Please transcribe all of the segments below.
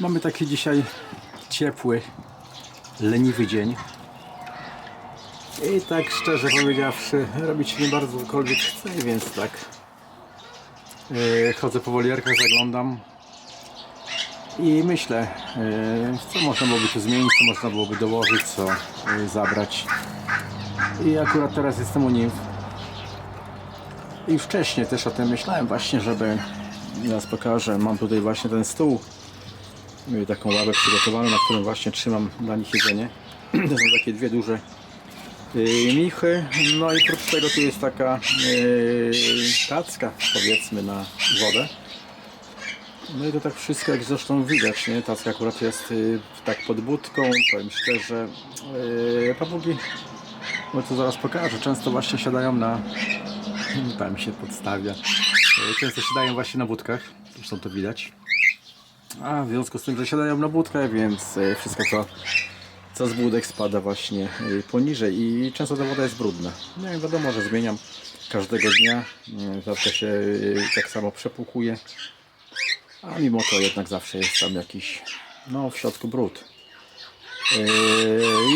Mamy taki dzisiaj ciepły, leniwy dzień. I tak szczerze powiedziawszy, robić nie bardzo cokolwiek chcę, więc tak yy, chodzę po wolierkach, zaglądam i myślę, yy, co można byłoby tu zmienić, co można byłoby dołożyć, co yy, zabrać. I akurat teraz jestem u nimf. I wcześniej też o tym myślałem właśnie, żeby teraz pokażę, mam tutaj właśnie ten stół taką ławę przygotowaną, na którym właśnie trzymam dla nich jedzenie. To są takie dwie duże yy, michy. No i oprócz tego tu jest taka yy, tacka, powiedzmy, na wodę. No i to tak wszystko, jak zresztą widać, nie? Tacka akurat jest yy, tak pod budką, powiem szczerze. Papugi, no to zaraz pokażę, często właśnie siadają na... Tam się podstawia. Często siadają właśnie na budkach, zresztą to widać. A w związku z tym, że siadają na budkę, więc e, wszystko co, co z budek spada właśnie e, poniżej i często ta woda jest brudna. No i wiadomo, że zmieniam każdego dnia. E, Zawsze się e, tak samo przepłukuje. A mimo to jednak zawsze jest tam jakiś, no w środku brud.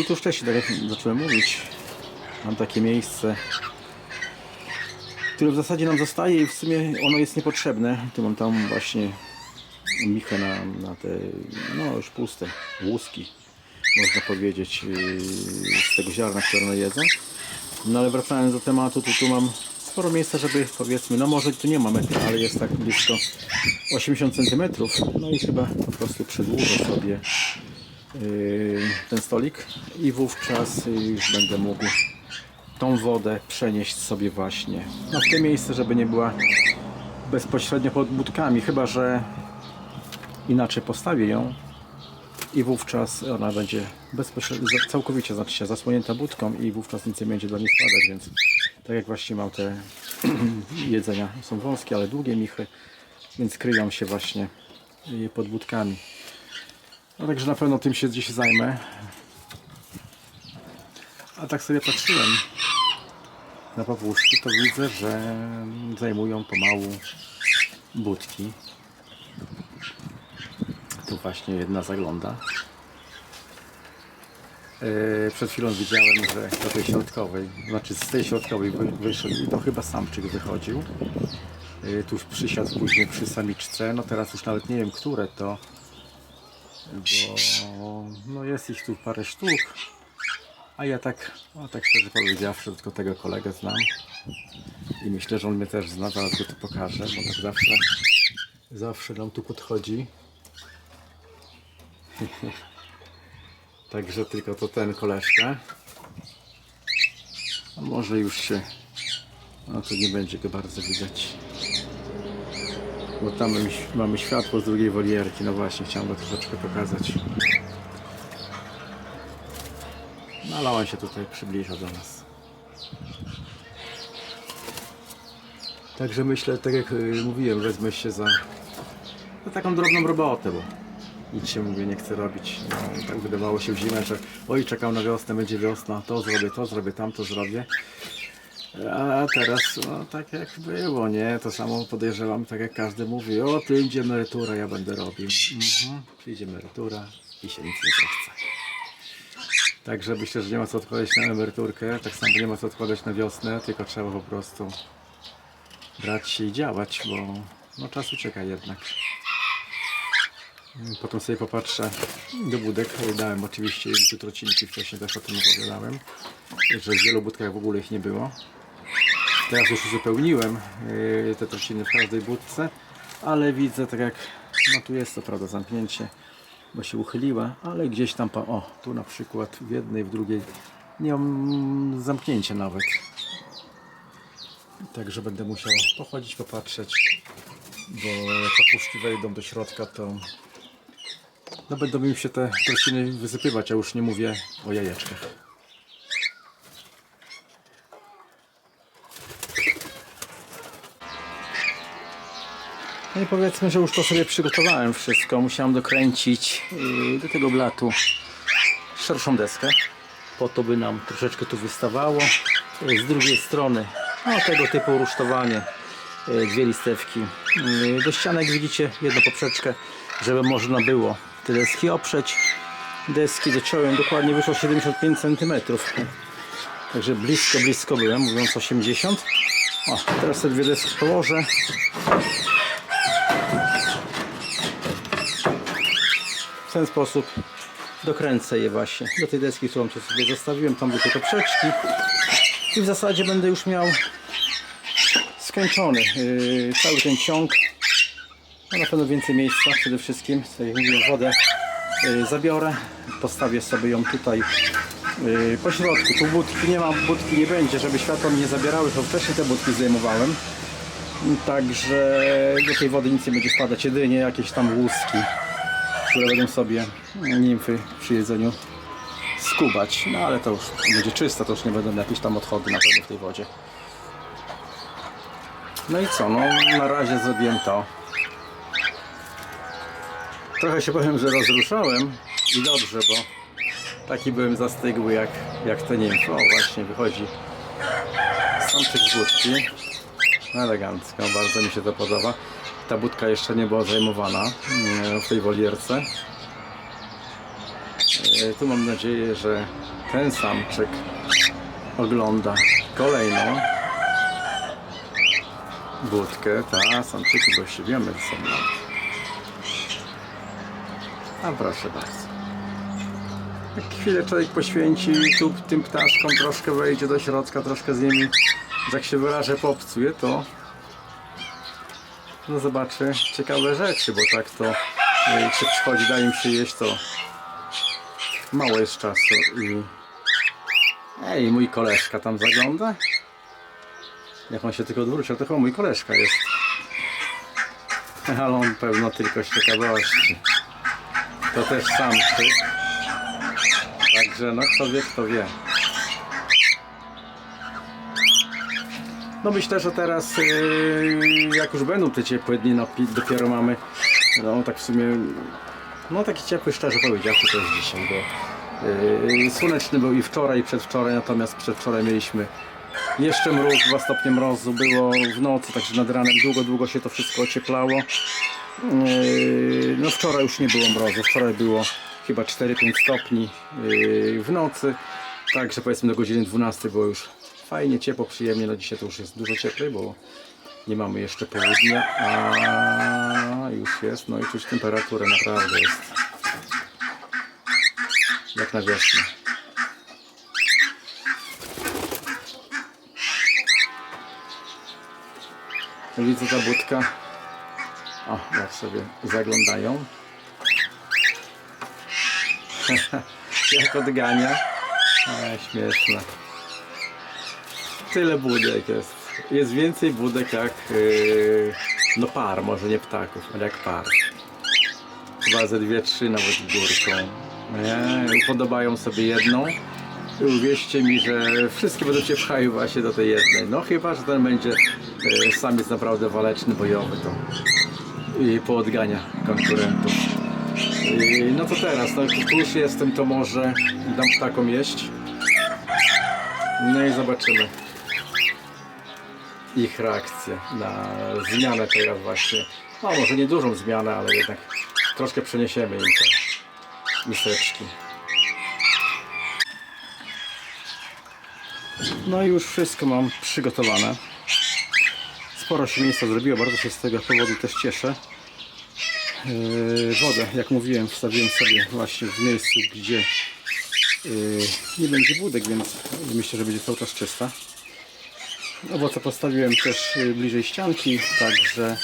I tu wcześniej, tak jak zacząłem mówić, mam takie miejsce, które w zasadzie nam zostaje i w sumie ono jest niepotrzebne. Tu mam tam właśnie michę na, na te, no już puste łuski, można powiedzieć, yy, z tego ziarna, które one jedzą. No ale wracając do tematu, to tu mam sporo miejsca, żeby powiedzmy, no może tu nie ma metra, ale jest tak blisko 80 cm. No i chyba po prostu przedłużę sobie yy, ten stolik i wówczas yy, już będę mógł tą wodę przenieść sobie właśnie no, w te miejsce, żeby nie była bezpośrednio pod budkami, chyba że inaczej postawię ją i wówczas ona będzie bezpośrednio, całkowicie znaczy się zasłonięta budką i wówczas nic nie będzie do niej spadać, więc tak jak właśnie mam te jedzenia, są wąskie, ale długie michy, więc kryją się właśnie je pod budkami. No także na pewno tym się dziś zajmę. A tak sobie patrzyłem na pawłuszki, to widzę, że zajmują pomału budki. Właśnie jedna zagląda. Yy, Przed chwilą widziałem, że do tej środkowej, znaczy z tej środkowej wy- wyszedł i to chyba samczyk wychodził. Yy, Tuż przysiadł później przy samiczce. No teraz już nawet nie wiem, które to, bo no jest ich tu parę sztuk. A ja tak, no tak szczerze powiedziawszy, tylko tego kolegę znam. I myślę, że on mnie też zna, zaraz go tu pokażę, bo tak zawsze, zawsze nam tu podchodzi. Także tylko to ten koleżka. A może już się. No tu nie będzie go bardzo widać. Bo tam mamy- mamy światło z drugiej wolierki. No właśnie, chciałem go troszeczkę pokazać. No ale on się tutaj przybliża do nas. Także myślę, tak jak y, mówiłem, wezmę się za, za taką drobną robotę, bo nic się mówię nie chcę robić. No, tak wydawało się w zimę, że oj czekam na wiosnę, będzie wiosna, to zrobię, to zrobię, tamto zrobię. A teraz no, tak jak było, nie? To samo podejrzewam, tak jak każdy mówi, o przyjdzie emerytura, ja będę robił. Mhm. Przyjdzie emerytura i się nic nie zechce. Także myślę, że nie ma co odkładać na emeryturkę, tak samo nie ma co odkładać na wiosnę, tylko trzeba po prostu brać się i działać, bo no, czas ucieka jednak. Potem sobie popatrzę do budek. Dałem oczywiście im trocinki, wcześniej też o tym opowiadałem, że w wielu budkach w ogóle ich nie było. Teraz już uzupełniłem yy, te trociny w każdej budce, ale widzę tak jak, no tu jest co prawda zamknięcie, bo się uchyliła, ale gdzieś tam, o tu na przykład w jednej, w drugiej nie mam zamknięcia nawet. Także będę musiał pochodzić, popatrzeć, bo jak papuszki wejdą do środka, to no będą im się te trociny wysypywać, a już nie mówię o jajeczkach. No i powiedzmy, że już to sobie przygotowałem wszystko. Musiałem dokręcić yy, do tego blatu szerszą deskę. Po to by nam troszeczkę tu wystawało. Yy, Z drugiej strony no, tego typu rusztowanie. Yy, Dwie listewki. Do ścianek widzicie jedną poprzeczkę, żeby można było te deski oprzeć. Deski dociąłem dokładnie wyszło 75 cm. Także blisko, blisko byłem, mówiąc 80. O, teraz te dwie deski położę. W ten sposób dokręcę je właśnie do tej deski, którą tu sobie zostawiłem. Tam były te poprzeczki. I w zasadzie będę już miał skończony yy, cały ten ciąg. No na pewno więcej miejsca przede wszystkim. Tutaj wodę yy, zabiorę. Postawię sobie ją tutaj yy, po środku. Tu budki nie ma, budki nie będzie, żeby światło mi nie zabierały, to wcześniej te budki zdejmowałem. Także do tej wody nic nie będzie wpadać, jedynie jakieś tam łuski, które będą sobie nimfy przy jedzeniu skubać. No ale to już będzie czyste, to już nie będą jakieś tam odchody na pewno w tej wodzie. No i co, no na razie zrobiłem to. Trochę się powiem, że rozruszałem i dobrze, bo taki byłem zastygły jak, jak te nimfy. O właśnie, wychodzi samczyk z budki. Elegancko, bardzo mi się to podoba. Ta budka jeszcze nie była zajmowana e, w tej wolierce. E, Tu mam nadzieję, że ten samczyk ogląda kolejną budkę. Ta, samczyki, bo jeszcze wiemy, że są. A proszę bardzo. Jak chwilę człowiek poświęci tu tym ptaszkom, troszkę wejdzie do środka, troszkę z nimi, jak się wyrażę, popsuje, to no zobaczy ciekawe rzeczy, bo tak to jak się przychodzi, daje im się jeść, to mało jest czasu i ej, mój koleżka tam zagląda? Jak on się tylko odwrócił, to chyba mój koleżka jest. Ale on pewno tylko z ciekawości to też samczyk także no kto wie, kto wie No myślę, że teraz yy, jak już będą te ciepłe dni, no pi- dopiero mamy, no tak w sumie, no taki ciepły szczerze powiedziawszy to jest dzisiaj, bo yy, słoneczny był i wczoraj, i przedwczoraj, natomiast przedwczoraj mieliśmy jeszcze mróz, 2 stopnie mrozu było w nocy, także nad ranem długo, długo się to wszystko ocieplało. Yy, No wczoraj już nie było mrozu, wczoraj było chyba 4-5 stopni yy, w nocy, także powiedzmy do godziny 12 było już fajnie, ciepło, przyjemnie, no dzisiaj to już jest dużo cieplej, bo nie mamy jeszcze południa, a już jest, no i czuć temperaturę naprawdę jest jak na wiosnę. Widzę ta budka. O, jak sobie zaglądają. jak odgania. E, śmieszne. Tyle budek jest. Jest więcej budek jak yy, no par, może nie ptaków, ale jak par. Chyba ze dwie, trzy nawet górką. Nie, podobają sobie jedną. I uwierzcie mi, że wszystkie będą się pchały właśnie do tej jednej. No chyba, że ten będzie yy, sam jest naprawdę waleczny, bojowy to i poodgania konkurentów. Yy, no to teraz, no tu już jestem, to może dam ptakom jeść. No i zobaczymy ich reakcję na zmianę teraz właśnie. No może nie dużą zmianę, ale jednak troszkę przeniesiemy im te miseczki. No i już wszystko mam przygotowane. Sporo się miejsca zrobiło, bardzo się z tego powodu też cieszę. Yy, wodę, jak mówiłem, wstawiłem sobie właśnie w miejscu, gdzie yy, nie będzie budek, więc myślę, że będzie cały czas czysta. Owoce postawiłem też y, bliżej ścianki, także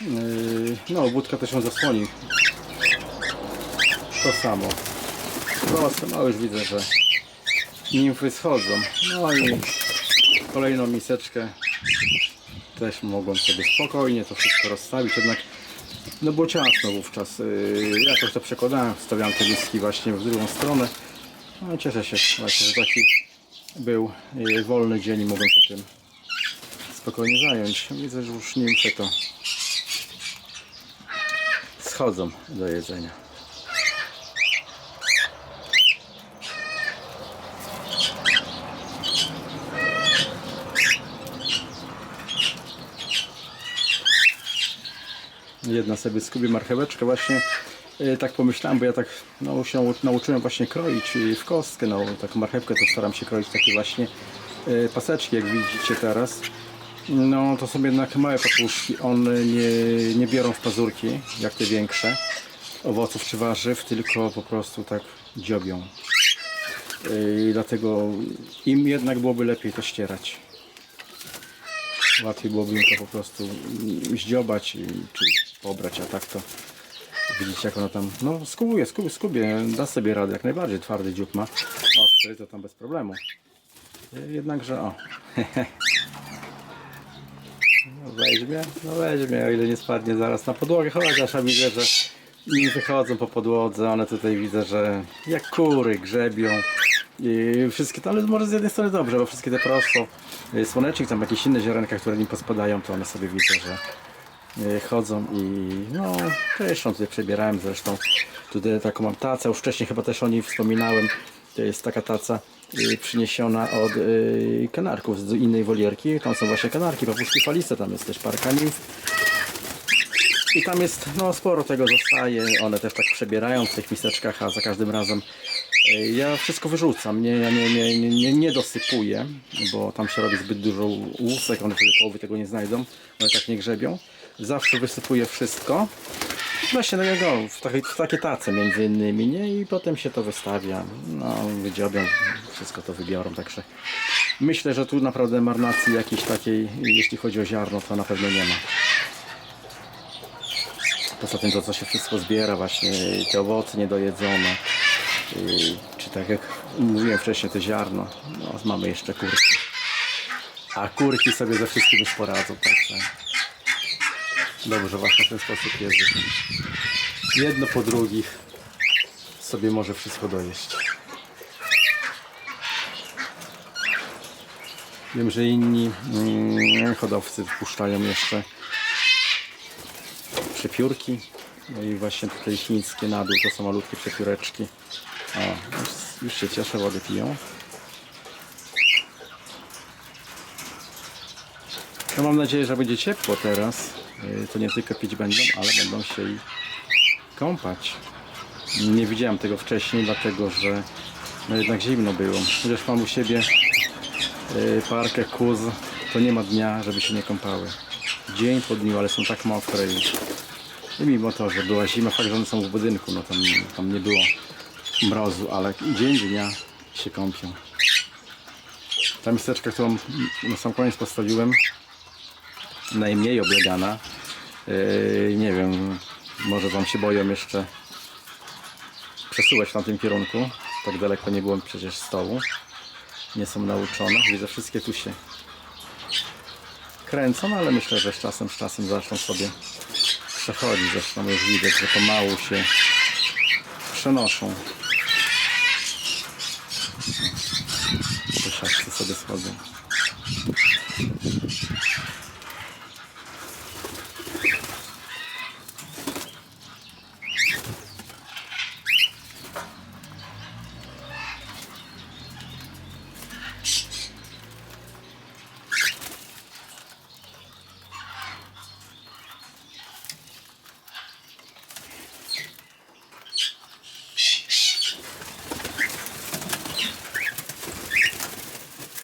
yy, no budka też ją zasłoni. To samo. Proszę, no już widzę, że nimfy schodzą. No i kolejną miseczkę też mogłem sobie spokojnie to wszystko rozstawić, jednak no było ciasno wówczas. Yy, jakoś to przekładałem, wstawiałem te miski właśnie w drugą stronę. No cieszę się właśnie, że taki był y, wolny dzień i mogłem się tym spokojnie zająć. Widzę, że już nimfy to schodzą do jedzenia. Jedna sobie skubi marcheweczkę właśnie Y, Tak pomyślałem, bo ja tak no, się nauczyłem właśnie kroić w kostkę, no taką marchewkę to staram się kroić takie właśnie y, paseczki, jak widzicie teraz. No to są jednak małe papuszki, one nie, nie biorą w pazurki, jak te większe, owoców czy warzyw, tylko po prostu tak dziobią. Y, I dlatego im jednak byłoby lepiej to ścierać. Łatwiej byłoby im to po prostu zdziobać czy pobrać, a tak to widzicie jak ona tam, no skubuje, skubie, skubie, da sobie radę jak najbardziej, twardy dziób ma, ostry to tam bez problemu. Jednakże o, no weźmie, no weźmie, o ile nie spadnie zaraz na podłogę, chociaż ja widzę, że nie wychodzą po podłodze, one tutaj widzę, że jak kury grzebią. I wszystkie to, ale może z jednej strony dobrze, bo wszystkie te prosto, y, słonecznik, tam jakieś inne ziarenka, które nim pospadają, to one sobie widzę, że y, chodzą i no też tutaj przebierałem zresztą. Tutaj taką mam tacę, już wcześniej chyba też o niej wspominałem. To jest taka taca y, przyniesiona od kanarków z innej wolierki. Tam są właśnie kanarki, papuszki faliste tam jest też parka i tam jest, no sporo tego zostaje, one też tak przebierają w tych miseczkach, a za każdym razem e, ja wszystko wyrzucam, nie, ja nie, nie, nie, nie, dosypuję, bo tam się robi zbyt dużo łusek, one wtedy połowy tego nie znajdą, one tak nie grzebią. Zawsze wysypuję wszystko, właśnie do jego, w, takie, w takie tace między innymi, nie? I potem się to wystawia, no wydziobią, wszystko to wybiorą, także myślę, że tu naprawdę marnacji jakiejś takiej, jeśli chodzi o ziarno, to na pewno nie ma. Poza tym to, co się wszystko zbiera, właśnie te owoce niedojedzone, yy, czy tak jak mówiłem wcześniej, te ziarno, no, mamy jeszcze kurki. A kurki sobie ze wszystkim już poradzą, także dobrze właśnie w ten sposób jest, jedno po drugich sobie może wszystko dojeść. Wiem, że inni mm, hodowcy wpuszczają jeszcze przepiórki. No i właśnie tutaj chińskie na dół to są malutkie przepióreczki. O, już, już się cieszę, wody piją. No mam nadzieję, że będzie ciepło teraz. Yy, To nie tylko pić będą, ale będą się i kąpać. Nie widziałem tego wcześniej, dlatego że no jednak zimno było. Chociaż mam u siebie yy, parkę kuz, to nie ma dnia, żeby się nie kąpały. Dzień po dniu, ale są tak mokre i i mimo to, że była zima, fakt, są w budynku, no tam, tam nie było mrozu, ale dzień dnia się kąpią. Ta miseczka, którą na sam koniec postawiłem, najmniej oblegana. Yy, nie wiem, może wam się boją jeszcze przesuwać w tamtym kierunku. Tak daleko nie było przecież stołu. Nie są nauczone. Widzę, wszystkie tu się kręcą, ale myślę, że z czasem, z czasem zaczną sobie przechodzi. Zresztą już widać, że pomału się przenoszą. Te szachty sobie schodzą.